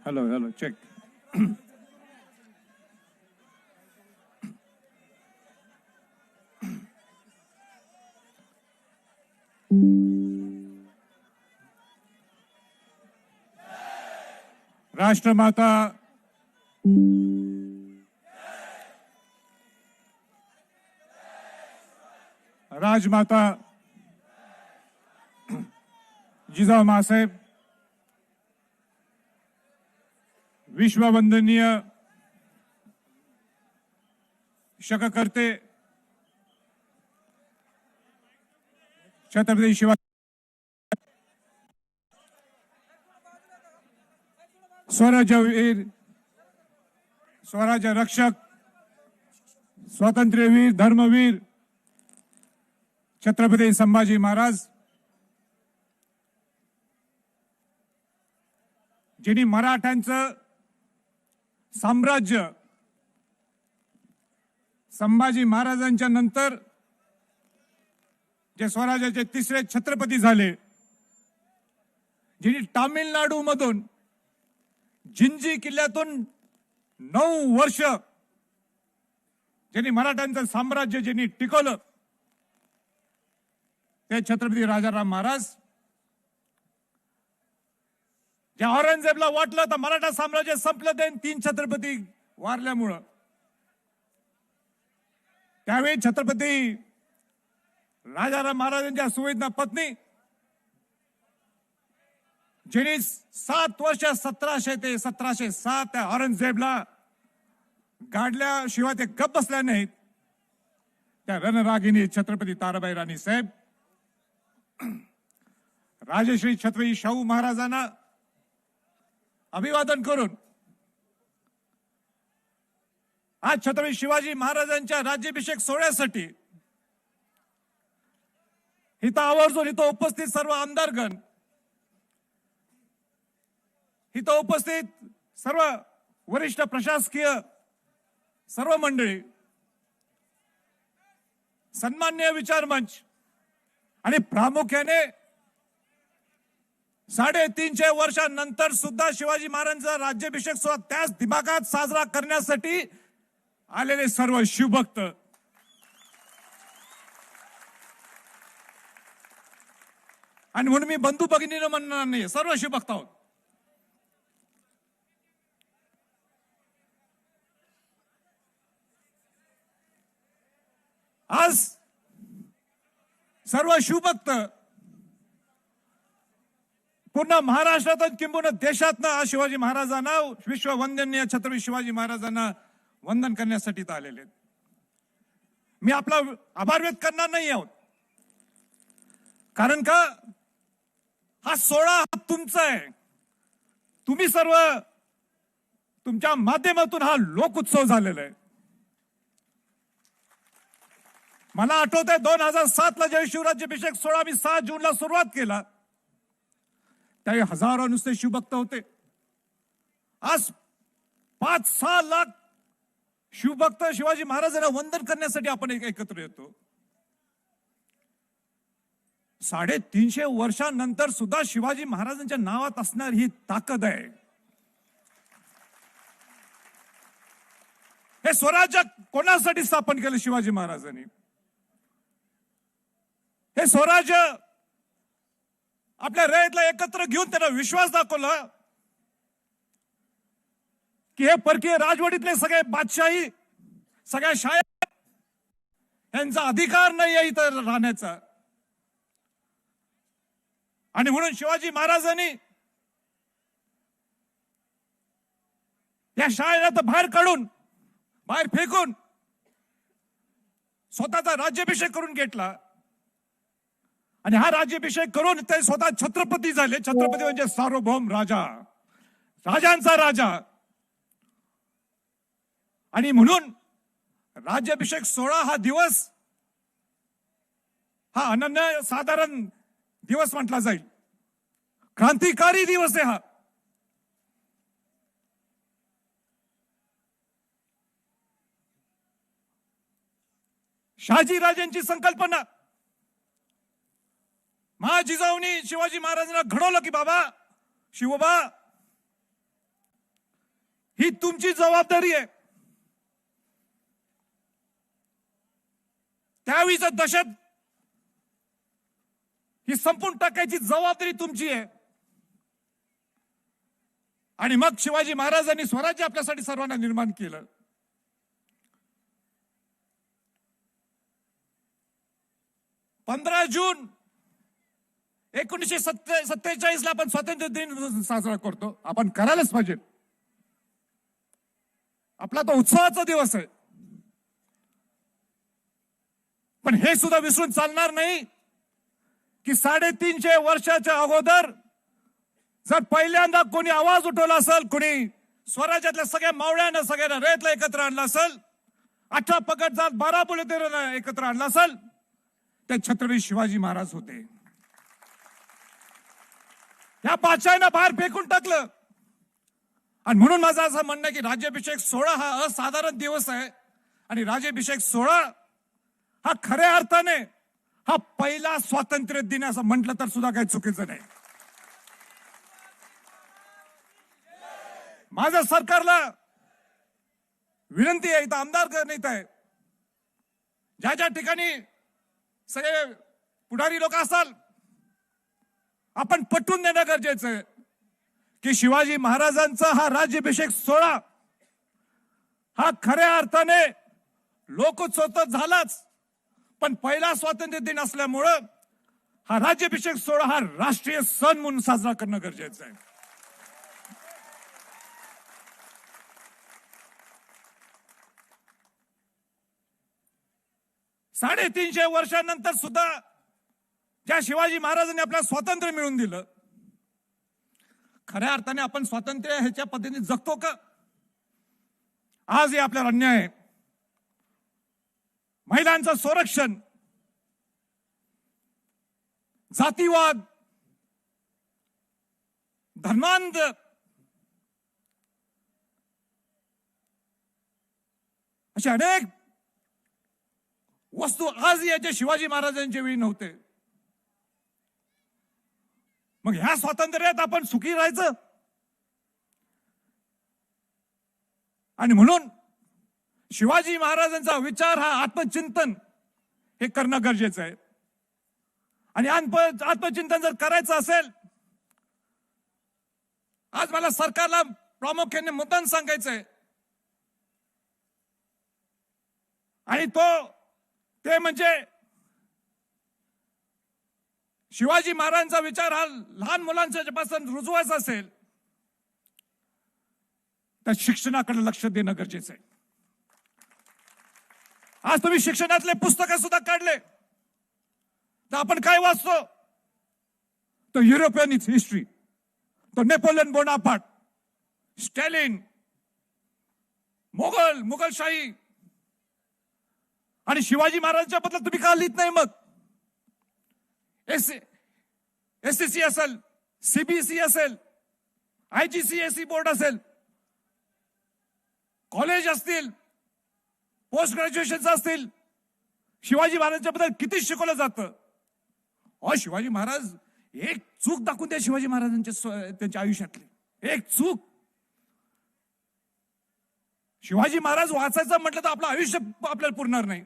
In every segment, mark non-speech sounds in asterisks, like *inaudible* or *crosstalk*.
Hello hello check राष्ट्रमाता राजमाता जिजाऊ मासाहेब विश्ववंदनीय शककर्ते छत्रपती शिवाजी स्वराज्यवीर स्वराज्य रक्षक स्वातंत्र्यवीर धर्मवीर छत्रपती संभाजी महाराज ज्यांनी मराठ्यांचं साम्राज्य. संभाजी महाराजांच्या नंतर जे स्वराज्याचे तिसरे छत्रपती झाले ज्यांनी तामिळनाडू मधून जिंजी किल्ल्यातून नऊ वर्ष ज्यांनी मराठ्यांचं साम्राज्य ज्यांनी टिकवलं ते छत्रपती राजाराम महाराज त्या औरंगजेबला वाटलं तर मराठा साम्राज्य संपलं ते तीन छत्रपती वारल्यामुळं. त्यावेळी छत्रपती राजाराम महाराजांच्या सुवेदना पत्नी जिने सात वर्ष सतराशे ते सतराशे सात त्या औरंगजेबला गाडल्याशिवाय ते गप बसल्या नाहीत. त्या रणरागिनी छत्रपती ताराबाई राणी साहेब *clears throat* राजश्री छत्रपती शाहू महाराजांना अभिवादन करून आज छत्रपती शिवाजी महाराजांच्या राज्याभिषेक सोहळ्यासाठी हिथं आवर्जून इथं उपस्थित सर्व आमदारगण इथं उपस्थित सर्व वरिष्ठ प्रशासकीय सर्व मंडळी सन्मान्य विचार मंच आणि प्रामुख्याने साडेतीनशे वर्षांनंतर सुद्धा शिवाजी महाराजांचा राज्याभिषेक सुद्धा त्याच दिमागात साजरा करण्यासाठी आलेले सर्व शिवभक्त. आणि म्हणून मी बंधू भगिनीनं म्हणणार नाही सर्व शिवभक्त आहोत. आज सर्व शिवभक्त पूर्ण महाराष्ट्रातून किंबहुना देशातनं आज शिवाजी महाराजांना विश्ववंदनीय छत्रपती शिवाजी महाराजांना वंदन करण्यासाठी इथं आलेले मी आपला आभार व्यक्त करणार नाही आहोत. कारण का? हा सोहळा हा तुमचा आहे. तुम्ही सर्व तुमच्या माध्यमातून हा लोक उत्सव झालेला आहे. मला आठवत आहे दोन हजार सात ला ज्यावेळी शिवराज्याभिषेक सोळा मी सहा जूनला सुरुवात केला. त्यावेळी हजारो नुसते शिवभक्त होते. आज पाच सहा लाख शिवभक्त शिवाजी महाराजांना वंदन करण्यासाठी आपण एक- एकत्र येतो. साडेतीनशे वर्षांनंतर सुद्धा शिवाजी महाराजांच्या नावात असणार ही ताकद आहे. हे स्वराज्य कोणासाठी स्थापन केलं शिवाजी महाराजांनी? हे स्वराज्य आपल्या रयतला एकत्र घेऊन त्यांना विश्वास दाखवला की हे परकीय राजवटीतले सगळे बादशाही सगळ्या शाळा यांचा अधिकार नाही आहे इथं राहण्याचा. आणि म्हणून शिवाजी महाराजांनी या शाळेला तर बाहेर काढून बाहेर फेकून स्वतःचा राज्याभिषेक करून घेतला. आणि हा राज्याभिषेक करून ते स्वतः छत्रपती झाले. छत्रपती म्हणजे सार्वभौम राजा. राजांचा राजा. आणि म्हणून राज्याभिषेक सोहळा हा दिवस हा अनन्य साधारण दिवस म्हटला जाईल. क्रांतिकारी दिवस आहे हा. शहाजी राजांची संकल्पना. महाजिजाऊनी शिवाजी महाराजांना घडवलं की बाबा शिवबा ही तुमची जबाबदारी आहे. त्यावेळीच दशत ही संपून टाकायची जबाबदारी तुमची आहे. आणि मग शिवाजी महाराजांनी स्वराज्य आपल्यासाठी सर्वांना निर्माण केलं. पंधरा जून एकोणीसशे सत्ते सत्तेचाळीसला आपण स्वातंत्र्य दिन साजरा करतो. आपण करायलाच पाहिजे. आपला तो उत्सवाचा दिवस आहे. पण हे सुद्धा विसरून चालणार नाही की साडेतीनशे वर्षाच्या अगोदर जर पहिल्यांदा कोणी आवाज उठवला असेल कोणी स्वराज्यातल्या सगळ्या मावळ्यांना सगळ्यांना रयतला एकत्र आणलं असेल अठरा पकड जात बारा बुलेतेरांना एकत्र आणलं असेल ते छत्रपती शिवाजी महाराज होते. ह्या बादशाहांना बाहेर फेकून टाकलं. आणि म्हणून माझं असं म्हणणं की राज्याभिषेक सोहळा हा असाधारण दिवस आहे. आणि राज्याभिषेक सोहळा हा खऱ्या अर्थाने हा पहिला स्वातंत्र्य दिन असं म्हटलं तर सुद्धा काही चुकीचं नाही. माझ्या सरकारला विनंती आहे इथं आमदार नाहीत आहे ज्या ज्या ठिकाणी सगळे पुढारी लोक असाल आपण पटवून देणं गरजेचं आहे. की शिवाजी महाराजांचा हा राज्याभिषेक सोहळा हा खऱ्या अर्थाने लोकोत्सव झालाच. पण पहिला स्वातंत्र्य दिन असल्यामुळं हा राज्याभिषेक सोहळा हा राष्ट्रीय सण म्हणून साजरा करणं गरजेचं आहे. साडेतीनशे वर्षानंतर सुद्धा ज्या शिवाजी महाराजांनी आपल्याला स्वातंत्र्य मिळवून दिलं खऱ्या अर्थाने आपण स्वातंत्र्य ह्याच्या पद्धतीने जगतो का? आज हे आपल्याला अन्याय आहे महिलांचं संरक्षण जातीवाद धर्मांध असे अनेक वस्तू आज याच्या शिवाजी महाराजांच्या वेळी नव्हते. मग ह्या स्वातंत्र्यात आपण सुखी राहायचं? आणि म्हणून शिवाजी महाराजांचा विचार हा आत्मचिंतन हे करणं गरजेचं आहे. आणि आत्मचिंतन जर करायचं असेल आज मला सरकारला प्रामुख्याने मतदान सांगायचं आहे. आणि तो ते म्हणजे शिवाजी महाराजांचा विचार हा लहान मुलांच्या पासून रुजवायचा असेल तर शिक्षणाकडे लक्ष देणं गरजेचं आहे. आज तुम्ही शिक्षणातले पुस्तकं सुद्धा काढले तर आपण काय वाचतो? तो युरोपियन हिस्ट्री तो नेपोलियन बोनापाट स्टॅलिन मोगल मुघलशाही आणि शिवाजी महाराजांच्या बद्दल तुम्ही का लिहित नाही मग? एस एस सी असेल सीबीएसई असेल आयजीसीएसई बोर्ड असेल कॉलेज असतील पोस्ट ग्रॅज्युएशन असतील शिवाजी महाराजांच्या बद्दल किती शिकवलं जातं? अ शिवाजी महाराज एक चूक दाखवून द्या शिवाजी महाराजांच्या त्यांच्या आयुष्यातली. एक चूक. शिवाजी महाराज वाचायचं म्हटलं तर आपलं आयुष्य आपल्याला पुरणार नाही.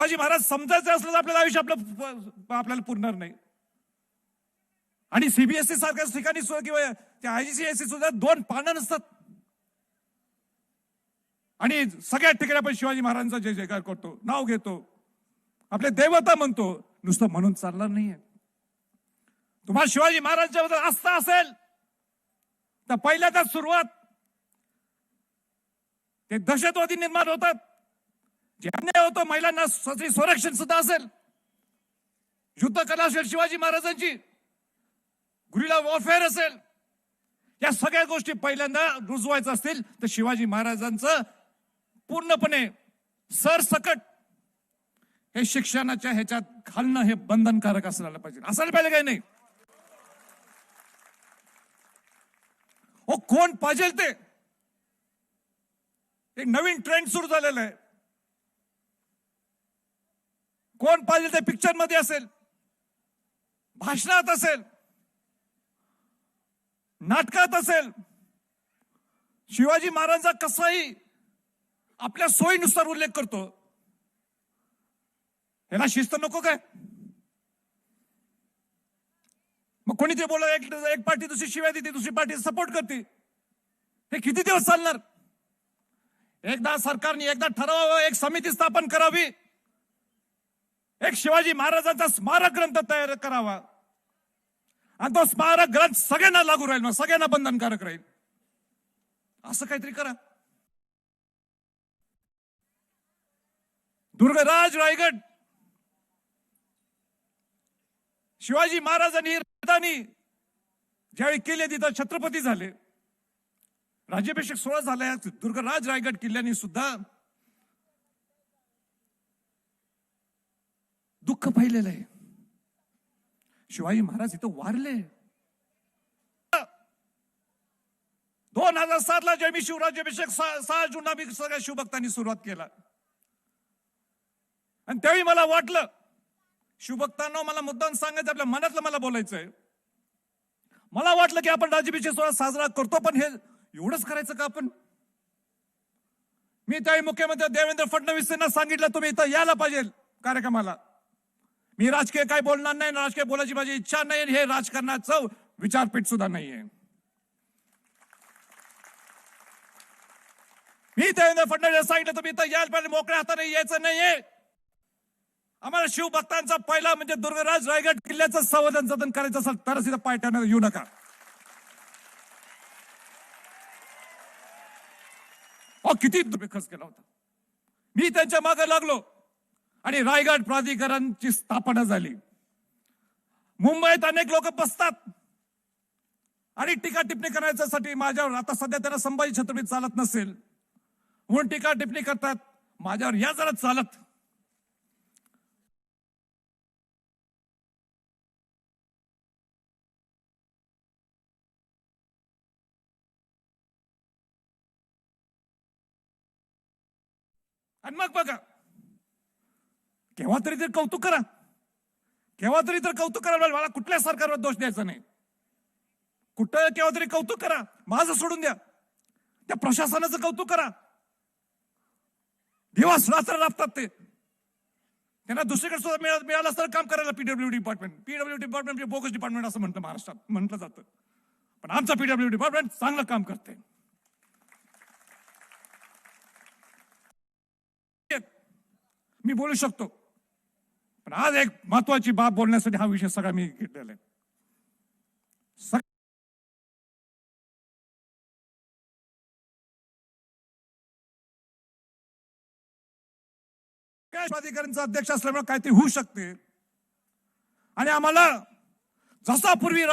शिवाजी महाराज समजायचं असलं तर आपल्याला आयुष्य आपलं आपल्याला पुरणार नाही. आणि सीबीएसई सारख्या ठिकाणी सुद्धा किंवा त्या आयजीसीएसई सुद्धा दोन पानं नसतात. आणि सगळ्या ठिकाणी आपण शिवाजी महाराजांचा जय जयकार करतो नाव घेतो. आपले देवता म्हणतो नुसतं म्हणून चालणार नाहीये. तुम्हाला शिवाजी महाराजांच्या बद्दल आस्था असेल तर पहिल्या त्या सुरुवात ते दहशतवादी निर्माण होतात. जे अन्याय होतो महिलांना स्त्री संरक्षण सुद्धा असेल. युद्ध कला असेल शिवाजी महाराजांची. गुरिला वॉरफेअर असेल. या सगळ्या गोष्टी पहिल्यांदा रुजवायचं असतील तर शिवाजी महाराजांचं पूर्णपणे सरसकट हे शिक्षणाच्या ह्याच्यात घालणं हे बंधनकारक असायला पाहिजे. असायला पाहिजे काही नाही. ओ कोण पाहिजे ते? एक नवीन ट्रेंड सुरू झालेला आहे. कोण पाहिजे ते पिक्चरमध्ये असेल? भाषणात असेल? नाटकात असेल? शिवाजी महाराजांचा कसाही आपल्या सोयीनुसार उल्लेख करतो. याला शिस्त नको काय? मग कोणी ते बोल एक एक पार्टी दुसरी शिवाय देते दुसरी पार्टी सपोर्ट करते. हे किती दिवस चालणार? एकदा सरकारने एकदा ठरवावं एक समिती स्थापन करावी. एक शिवाजी महाराजांचा स्मारक ग्रंथ तयार करावा. आणि तो स्मारक ग्रंथ सगळ्यांना लागू राहील मग सगळ्यांना बंधनकारक राहील. असं काहीतरी करा. दुर्गराज रायगड. शिवाजी महाराजांनी राजधानी ज्यावेळी केले तिथं छत्रपती झाले. राज्याभिषेक सोहळा झाला दुर्गराज रायगड किल्ल्याने सुद्धा दुःख पाहिलेलं आहे. शिवाजी महाराज इथं वारले. दोन हजार सात ला जेव्हा मी शिवराज्याभिषेक सहा सहा जूनला मी सगळ्या शिवभक्तांनी सुरुवात केला. आणि त्यावेळी मला वाटलं शिवभक्तांना मला मुद्दाम सांगायचं आपल्या मनातलं मला बोलायचंय. मला वाटलं की आपण राज्याभिषेक सोहळा साजरा करतो पण हे एवढंच करायचं का आपण? मी त्यावेळी मुख्यमंत्री देवेंद्र फडणवीस यांना सांगितलं तुम्ही इथं यायला पाहिजे कार्यक्रमाला. मी राजकीय काय बोलणार नाही राजकीय बोलायची माझी इच्छा नाही आणि हे राजकारणाचं विचारपीठ सुद्धा नाहीये. मी देवेंद्र फडणवीस सांगितलं तुम्ही तर यायला पाहिजे मोकळ्या हाताने यायचं नाहीये. आम्हाला शिवभक्तांचा पहिला म्हणजे दुर्गराज रायगड किल्ल्याचं संवर्धन जतन करायचं असेल तरच इथं पायट्यानं येऊ नका. अहो किती खर्च केला होता. मी त्यांच्या मागे लागलो. आणि रायगड प्राधिकरणची स्थापना झाली. मुंबईत अनेक लोक बसतात. आणि टीका टिप्पणी करण्याच्यासाठी माझ्यावर आता सध्या त्यांना संभाजी छत्रपती चालत नसेल. म्हणून टीका टिप्पणी करतात माझ्यावर या जरा चालत. आणि मग बघा केव्हा तरी तर कौतुक करा. केव्हा तरी तर कौतुक करा. मला कुठल्या सरकारवर दोष द्यायचा नाही. कुठं केव्हा तरी कौतुक करा. माझं सोडून द्या. त्या प्रशासनाचं कौतुक करा. दिवस रात्र राबतात ते. त्यांना दुसरीकडे सुद्धा मिळालं मिळालं असतं काम करायला पीडब्ल्यू डिपार्टमेंट पीडब्ल्यू डिपार्टमेंट म्हणजे बोगस डिपार्टमेंट असं म्हणतं महाराष्ट्रात. म्हटलं जातं. पण आमचं पीडब्ल्यू डिपार्टमेंट चांगलं काम करते मी बोलू शकतो. पण आज एक महत्वाची बाब बोलण्यासाठी हा विषय सगळा मी घेतलेला आहे. सग- काय प्राधिकरणचा अध्यक्ष असल्यामुळे काहीतरी होऊ शकते. आणि आम्हाला जसा पूर्वी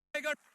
रायगड